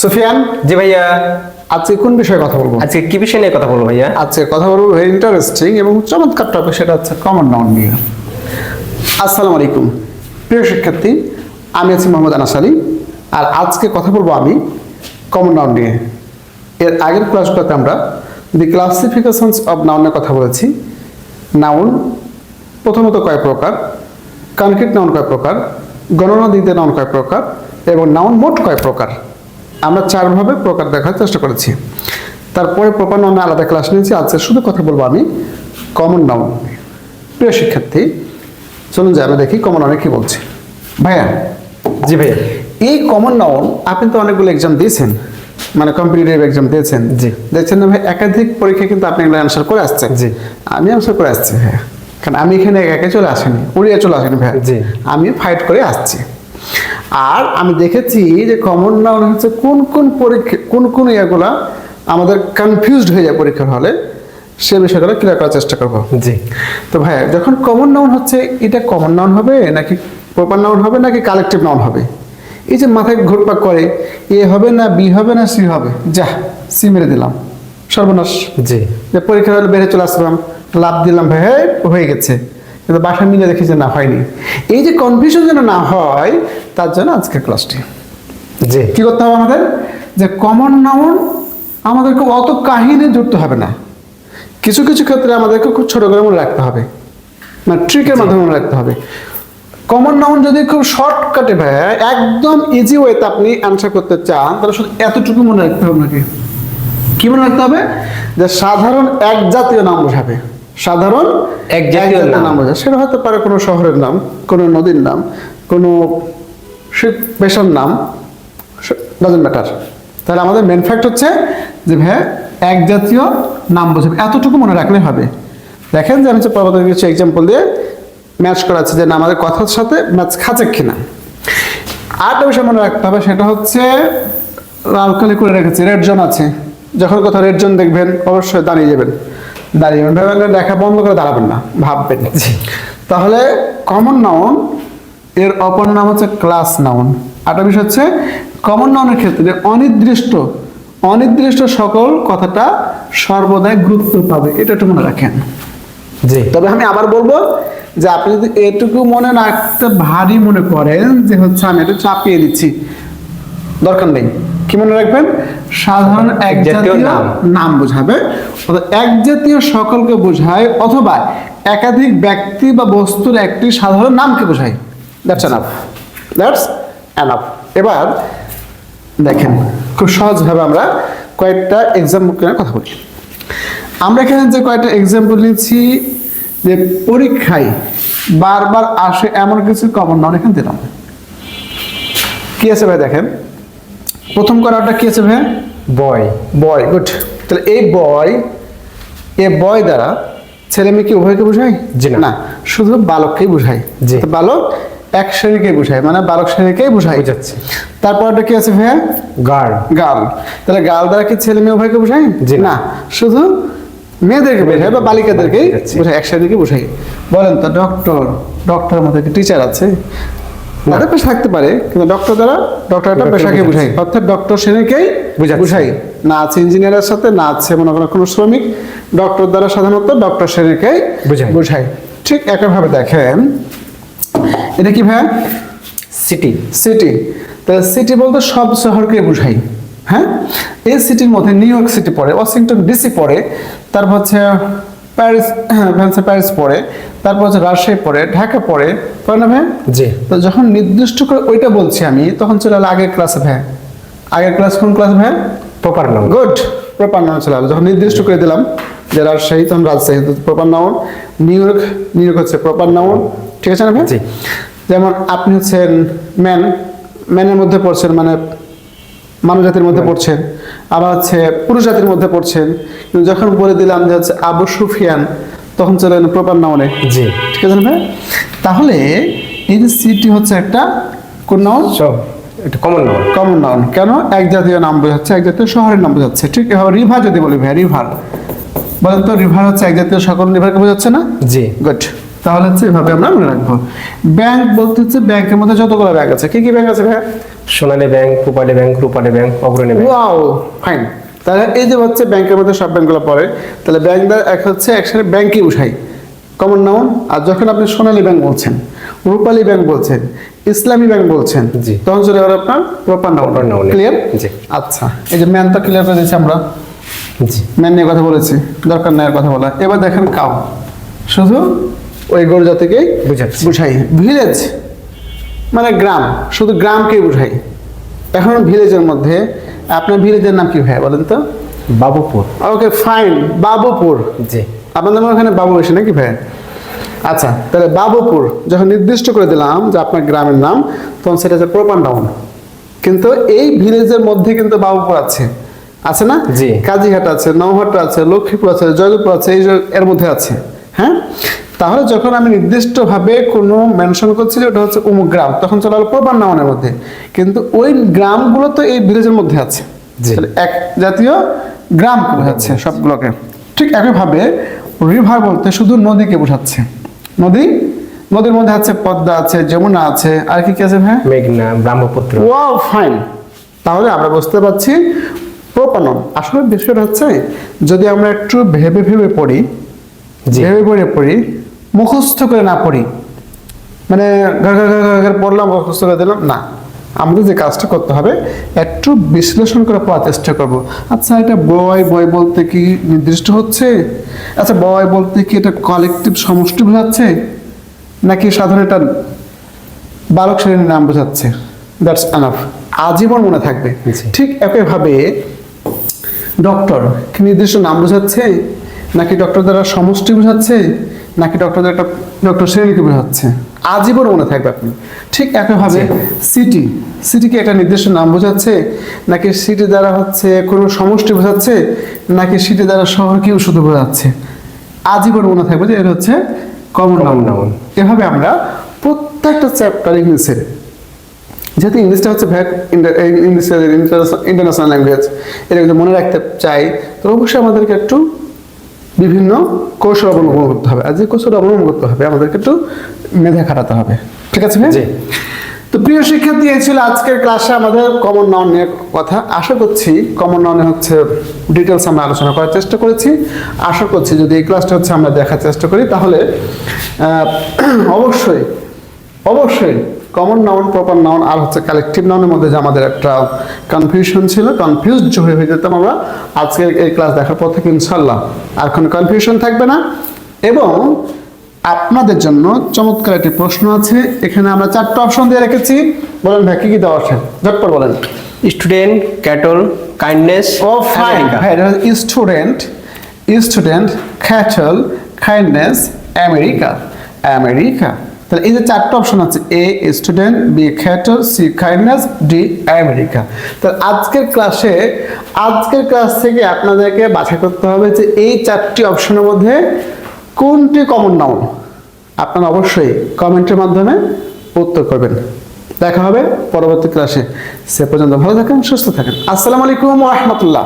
সুফিয়ান? জি ভাইয়া। আজকে কোন বিষয়ে কথা বলব? আজকে কি বিষয় নিয়ে কথা বলব ভাইয়া? আজকে কথা বলব ভেরি ইন্টারেস্টিং এবং চমৎকার টপিক সেটা হচ্ছে কমন নাউন নিয়ে। আসসালামু আলাইকুম। প্রিয় শিক্ষার্থী আমি আছি মোহাম্মদ আনাস আলী আর আজকে কথা বলব আমি কমন নাউন নিয়ে। এর আগের ক্লাসগুলোতে আমরা দি ক্লাসিফিকেশনস অফ নাউনের কথা বলেছি। নাউন প্রথমত কয় প্রকার কনক্রিট নাউন কয় প্রকার গণনা দিতে নাউন কয় প্রকার এবং নাউন মোট কয় প্রকার। আমরা চারভাবে প্রকার দেখার চেষ্টা করেছি। তারপরে প্রপার নাউনে আলাদা ক্লাস নিয়েছি। আজকে শুধু কথা বলব আমি কমন নাউন প্রিয় শিক্ষার্থী চলুন যে আমরা দেখি কমন নাউনে কি বলছে। ভাইয়া জি ভাইয়া। এই কমন নাউন আপনি তো অনেকগুলো এক্সাম দিয়েছেন। মানে কম্পিটিটিভ এক্সাম দিয়েছেন। জি। দেখছেন না ভাই একাধিক পরীক্ষা কিন্তু আপনি এগুলো অ্যান্সার করে আসছেন জি। আমি অ্যান্সার করে আসছি ভাইয়া। কারণ আমি এখানে একা একা চলে আসিনি উড়িয়ে চলে আসিনি ভাইয়া। জি। আমি ফাইট করে আসছি। আর আমি দেখেছি যে কমন নাউন হচ্ছে কোন কোন পরীক্ষা কোন কোন ইয়েগুলা আমাদের কনফিউজড হয়ে যায় পরীক্ষার হলে সে বিষয়গুলো ক্লিয়ার করার চেষ্টা করব। জি। তো ভাই যখন কমন নাউন হচ্ছে এটা কমন নাউন হবে নাকি প্রপার নাউন হবে নাকি কালেকটিভ নাউন হবে? এই যে মাথায় ঘুরপাক করে এ হবে না বি হবে না সি হবে যা সি মেরে দিলাম। সর্বনাশ। জি। পরীক্ষা হলে বেড়ে চলে আসলাম লাভ দিলাম ভাই হয়ে গেছে। কিন্তু বাসা মিলে দেখি যে না হয়নি। এই যে কনফিউশন যেন না হয় তার জন্য আজকে ক্লাসটি জি। কি করতে হবে আমাদের? যে কমন নাউন আমাদেরকে অত কাহিনী জুড়তে হবে না। কিছু কিছু ক্ষেত্রে আমাদেরকে খুব ছোট করে মনে রাখতে হবে। মানে ট্রিকের মাধ্যমে মনে রাখতে হবে। কমন নাউন যদি খুব শর্টকাটে ভাই একদম ইজি ওয়েতে আপনি অ্যান্সার করতে চান তাহলে শুধু এতটুকু মনে রাখতে হবে নাকি কি মনে রাখতে হবে? যে সাধারণ এক জাতীয় নাম বোঝাবে। সাধারণ এক জাতীয় নাম। বোঝাবে সেটা হতে পারে কোনো শহরের নাম কোনো নদীর নাম কোনো পেশার নাম ডাজেন্ট ম্যাটার তাহলে আমাদের মেন ফ্যাক্ট হচ্ছে যে ভাই এক জাতীয় নাম বোঝাবে এতটুকু মনে রাখলে হবে। দেখেন যে আমি যে পরবর্তী কিছু এক্সাম্পল দিয়ে ম্যাচ করাচ্ছি যে না আমাদের কথার সাথে ম্যাচ খাচ্ছে কিনা। আরেকটা বিষয় মনে রাখতে হবে সেটা হচ্ছে লাল কালি করে রেখেছি। রেড জোন আছে। যখন কোথাও রেড জোন দেখবেন অবশ্যই দাঁড়িয়ে যাবেন। দাঁড়িয়ে দেখা বন্ধ করে দাঁড়াবেন না। ভাববেন। তাহলে কমন নাউন এর অপর নাম হচ্ছে ক্লাস নাউন আরেকটা বিষয় হচ্ছে কমন নাউনের ক্ষেত্রে অনির্দিষ্ট অনির্দিষ্ট সকল কথাটা সর্বদাই গুরুত্ব পাবে এটা একটু মনে রাখেন। জি। তবে আমি আবার বলব যে আপনি যদি এটুকু মনে রাখতে ভারী মনে করেন যে হচ্ছে আমি এটা চাপিয়ে দিচ্ছি দরকার নেই। কি মনে রাখবেন? সাধারণ এক জাতীয় নাম। নাম বোঝাবে। অর্থাৎ এক জাতীয় সকলকে বোঝায় অথবা একাধিক ব্যক্তি বা বস্তুর একটি সাধারণ নামকে বোঝায়। দ্যাটস এনাফ দ্যাটস এনাফ এবার দেখেন খুব সহজভাবে আমরা কয়েকটা এক্সাম্পল করে কথা বলি। আমরা এখানে যে কয়েকটা এক্সাম্পল নিচ্ছি যে পরীক্ষায় বারবার আসে এমন কিছু কমন নাউন এখানে দিলাম কি আছে ভাই দেখেন? প্রথম করাটা কি আছে ভাই বয়। Boy good. তাহলে এই বয় এ বয় দ্বারা ছেলে মেয়েকে উভয়কে বোঝায় জি না। শুধু বালককেই বোঝায় জি। বালক এক শ্রেণীকে বোঝায় মানে বালক শ্রেণীকেই বোঝায়। বোঝাচ্ছে। তারপরটা কি আছে ভাইয়া? Guard girl. তাহলে গার্ল দ্বারা কি ছেলে মেয়ে উভয়কে বোঝায় জি না। শুধু মেয়েদেরকে বোঝায় বা বালিকাদেরকেই বোঝাচ্ছে। বোঝায় এক শ্রেণীকে বোঝায় বলেন তো ডক্টর ডক্টরের মধ্যে টিচার আছে। না। পেশা থাকতে পারে কিন্তু ডক্টর দ্বারা ডক্টর একটা পেশাকে। বোঝায় অর্থাৎ ডক্টর শ্রেণীকেই। বোঝাই। না আছে ইঞ্জিনিয়ারের সাথে না আছে মনে করেন কোনো শ্রমিক। ডক্টর দ্বারা সাধারণত ডক্টর শ্রেণীকেই। বোঝায় ঠিক একইভাবে দেখেন এটা কি ভাই সিটি সিটি তাহলে সিটি বলতে সব শহরকে বোঝাই হ্যাঁ? এই সিটির মধ্যে নিউ ইয়র্ক সিটি পড়ে ওয়াশিংটন ডিসি পড়ে তারপর হচ্ছে প্যারিস হ্যাঁ হচ্ছে প্যারিস পড়ে তারপর হচ্ছে রাজশাহী পড়ে ঢাকা পড়ে পড়ে না ভাই জি। তো যখন নির্দিষ্ট করে ওইটা বলছি আমি তখন চলে এলো আগের ক্লাসে ভাই আগের ক্লাস কোন ক্লাস ভাই প্রপার নাম গুড প্রপার নাম চলে আসলো যখন নির্দিষ্ট করে দিলাম যে রাজশাহী তখন Rajshahi proper noun. New York New York হচ্ছে প্রপার নাউন। ঠিক আছে না ভাই জি। যেমন আপনি হচ্ছেন ম্যান ম্যানের মধ্যে পড়ছেন মানে মানব জাতির মধ্যে পড়ছেন আবার হচ্ছে পুরুষ জাতির মধ্যে পড়ছেন। কিন্তু যখন বলে দিলাম যে হচ্ছে আবু সুফিয়ান তখন চলে এলেন প্রপার নাউনে জি। ঠিক আছে ভাই? তাহলে এই যে সিটি হচ্ছে একটা কোন নাউন এটা কমন নাম কমন নাউন কেন? এক জাতীয় নাম বোঝাচ্ছে এক জাতীয় শহরের নাম বোঝাচ্ছে। ঠিক এভাবে রিভার যদি বলি ভাই রিভার বলেন তো রিভার হচ্ছে এক জাতীয় সকল রিভারকে বোঝাচ্ছে না? জি। গুড তাহলে হচ্ছে এভাবে আমরা মনে রাখব। ব্যাংক বলতে হচ্ছে ব্যাংকের মধ্যে যতগুলো ব্যাংক আছে। কি কি ব্যাংক আছে ভাই Sonali bank Pubali bank Rupali bank Agrani bank. Wow fine তাহলে এই যে হচ্ছে ব্যাংকের মধ্যে সব ব্যাংকগুলো পড়ে তাহলে ব্যাংকদার এক হচ্ছে একসাথে ব্যাংকই উঠাই। কমন নাউন আর যখন আপনি সোনালী ব্যাংক বলছেন রূপালী ব্যাংক বলছেন ইসলামী ব্যাংক বলছেন জি। তখন চলে গেল আপনার প্রপার নাউন ক্লিয়ার জি। আচ্ছা এই যে ম্যান তো ক্লিয়ার করে দিয়েছি আমরা। জি। ম্যান নিয়ে কথা বলেছি দরকার নাই কথা বলা এবার দেখেন কাউ। শুধু ওই গরু জাতিকেই বুঝাচ্ছি। বুঝাই। ভিলেজ মানে গ্রাম শুধু গ্রামকেই বুঝাই। এখন ভিলেজের মধ্যে আপনার ভিলেজের নাম কি ভাই বলেন তো? বাবুপুর। Okay fine Babupur. জি। আপনাদের ওখানে বাবু এসে নাকি ভাই আচ্ছা তাহলে বাবুপুর যখন নির্দিষ্ট করে দিলাম যে আপনার গ্রামের নাম তখন সেটা হচ্ছে প্রপার নাউন কিন্তু এই ভিলেজের মধ্যে কিন্তু বাবুপুর আছে। আছে না? জি। কাজীঘাট আছে নওহাট আছে লক্ষ্মীপুর আছে জয়দেবপুর আছে এই এর মধ্যে আছে। হ্যাঁ? তাহলে যখন আমি নির্দিষ্টভাবে কোনো মেনশন করছি যে ওটা হচ্ছে অমুক গ্রাম তখন চলে গেলো প্রপার নাউনের মধ্যে। কিন্তু ওই গ্রামগুলো তো এই ভিলেজের মধ্যে আছে। এক জাতীয় গ্রাম বোঝাচ্ছে সবগুলোকে। ঠিক একইভাবে রিভার বলতে শুধু নদীকে বোঝাচ্ছে। নদী? নদীর মধ্যে আছে পদ্মা আছে যমুনা আছে আর কি কি আছে ভাই মেঘনা ব্রহ্মপুত্র। ওয়াও ফাইন তাহলে আমরা বুঝতে পারছি প্রপানন আসলে বিষয়টা হচ্ছে যদি আমরা একটু ভেবে ভেবে পড়ি ভেবে পড়ে পড়ি মুখস্থ করে না পড়ি। মানে পড়লাম মুখস্থ করে দিলাম না। আমাদের যে কাজটা করতে হবে একটু বিশ্লেষণ করে পড়ার চেষ্টা করব। আচ্ছা এটা বয় বয় বলতে কি নির্দিষ্ট হচ্ছে? আচ্ছা বয় বলতে কি এটা কালেকটিভ সমষ্টি বোঝাচ্ছে? নাকি সাধারণ এটা বালক শ্রেণির নাম বোঝাচ্ছে? দ্যাটস আনাফ আজীবন মনে থাকবে। ঠিক একইভাবে ডক্টর কি নির্দিষ্ট নাম বোঝাচ্ছে? নাকি ডক্টর দ্বারা সমষ্টি বোঝাচ্ছে? নাকি ডক্টরদের একটা ডক্টর শ্রেণীকে বোঝাচ্ছে? আজীবন মনে থাকবে আপনি। ঠিক একইভাবে সিটি সিটিকে একটা নির্দিষ্ট নাম বোঝাচ্ছে নাকি সিটি দ্বারা হচ্ছে কোনো সমষ্টি বোঝাচ্ছে নাকি সিটি দ্বারা শহরকেও শুধু বোঝাচ্ছে? আজীবন মনে থাকবে যে এটা হচ্ছে কমন নাউন এভাবে আমরা প্রত্যেকটা চ্যাপ্টার ইংলিশের যেহেতু ইংলিশটা হচ্ছে ভ্যাট ইন্টারন্যাশনাল ল্যাঙ্গুয়েজ এটা যদি মনে রাখতে চাই তো অবশ্যই আমাদেরকে একটু বিভিন্ন কৌশল অবলম্বন করতে হবে। আর যে কৌশল অবলম্বন করতে হবে আমাদেরকে একটু মেধা খাটাতে হবে। ঠিক আছে ভাই? তো প্রিয় শিক্ষার্থী এই ছিল আজকের ক্লাসে আমাদের কমন নাউন নিয়ে কথা। আশা করছি কমন নাউনে হচ্ছে ডিটেলস আমরা আলোচনা করার চেষ্টা করেছি। আশা করছি যদি এই ক্লাসটা হচ্ছে আমরা দেখার চেষ্টা করি তাহলে অবশ্যই অবশ্যই কমন নাউন প্রপার নাউন আর হচ্ছে কালেকটিভ নাউনের মধ্যে যে আমাদের একটা কনফিউশন ছিল কনফিউজ হয়ে হয়ে যেতাম আমরা আজকে এই ক্লাস দেখার পর থেকে ইনশাল্লাহ আর কোনো কনফিউশন থাকবে না। এবং আপনাদের জন্য চমৎকার একটি প্রশ্ন আছে এখানে আমরা চারটা অপশন দিয়ে রেখেছি। বলেন ভাই কি কি দেওয়া আছে? ঝটপট বলেন। Student cattle kindness oh fine student student cattle kindness America America তাহলে এই যে চারটা অপশন আছে A student B cattle C kindness D America তাহলে আজকের ক্লাসে আজকের ক্লাস থেকে আপনাদেরকে বাছাই করতে হবে যে এই চারটি অপশনের মধ্যে কোনটি কমন নাউন আপনারা অবশ্যই কমেন্টের মাধ্যমে উত্তর করবেন। দেখা হবে পরবর্তী ক্লাসে সে পর্যন্ত ভালো থাকেন, সুস্থ থাকেন। আসসালামু আলাইকুম রহমতুল্লাহ।